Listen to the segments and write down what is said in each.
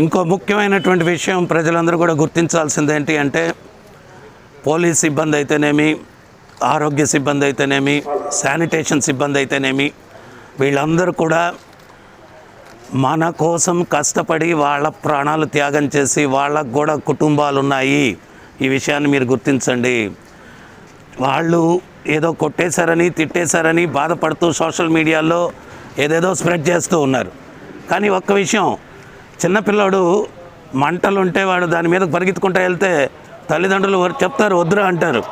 ఇంకో ముఖ్యమైనటువంటి విషయం ప్రజలందరూ కూడా గుర్తించాల్సింది ఏంటి అంటే పోలీస్ సిబ్బంది అయితేనేమి ఆరోగ్య సిబ్బంది అయితేనేమి శానిటేషన్ సిబ్బంది అయితేనేమి వీళ్ళందరూ కూడా మన కోసం కష్టపడి వాళ్ళ ప్రాణాలు త్యాగం చేసి వాళ్ళకు కూడా కుటుంబాలు ఉన్నాయి ఈ విషయాన్ని మీరు గుర్తించండి. వాళ్ళు ఏదో కొట్టేశారని తిట్టేశారని బాధపడుతూ సోషల్ మీడియాలో ఏదేదో స్ప్రెడ్ చేస్తూ ఉన్నారు. కానీ ఒక్క విషయం చిన్నపిల్లాడు మంటలు ఉంటే వాడు దాని మీద పరిగెత్తుకుంటూ వెళ్తే తల్లిదండ్రులు చెప్తారు వద్దురా అంటారు.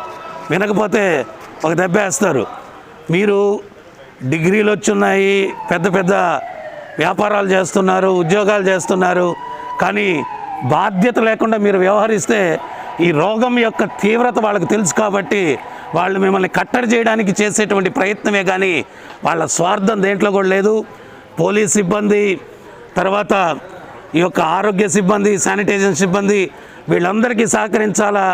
వినకపోతే ఒక దెబ్బ వేస్తారు. మీరు డిగ్రీలు వచ్చున్నాయి పెద్ద పెద్ద వ్యాపారాలు చేస్తున్నారు ఉద్యోగాలు చేస్తున్నారు కానీ బాధ్యత లేకుండా మీరు వ్యవహరిస్తే ఈ రోగం యొక్క తీవ్రత వాళ్ళకి తెలుసు కాబట్టి వాళ్ళు మిమ్మల్ని కట్టడి చేయడానికి చేసేటువంటి ప్రయత్నమే కానీ వాళ్ళ స్వార్థం దేంట్లో కూడా లేదు. పోలీస్ సిబ్బంది తర్వాత ఈ యొక్క ఆరోగ్య సిబ్బంది శానిటైజేషన్ సిబ్బంది వీళ్ళందరికీ సహకరించాలా?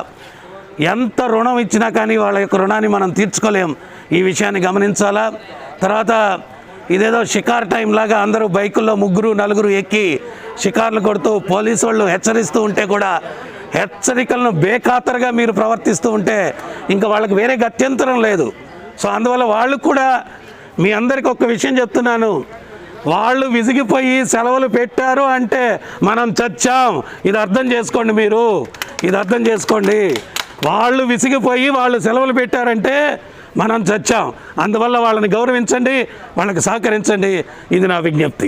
ఎంత రుణం ఇచ్చినా కానీ వాళ్ళ యొక్క రుణాన్ని మనం తీర్చుకోలేం. ఈ విషయాన్ని గమనించాలా? తర్వాత ఇదేదో షికార్ టైం లాగా అందరూ బైకుల్లో ముగ్గురు నలుగురు ఎక్కి షికార్లు కొడుతూ పోలీసు వాళ్ళు హెచ్చరిస్తూ ఉంటే కూడా హెచ్చరికలను బేఖాతరుగా మీరు ప్రవర్తిస్తూ ఉంటే ఇంకా వాళ్ళకి వేరే గత్యంతరం లేదు. సో అందువల్ల వాళ్ళు కూడా మీ అందరికీ ఒక విషయం చెప్తున్నాను. వాళ్ళు విసిగిపోయి సెలవులు పెట్టారు అంటే మనం చచ్చాం. ఇది అర్థం చేసుకోండి మీరు. ఇది అర్థం చేసుకోండి. వాళ్ళు విసిగిపోయి వాళ్ళు సెలవులు పెట్టారంటే మనం చచ్చాం. అందువల్ల వాళ్ళని గౌరవించండి వాళ్ళకి సహకరించండి. ఇది నా విజ్ఞప్తి.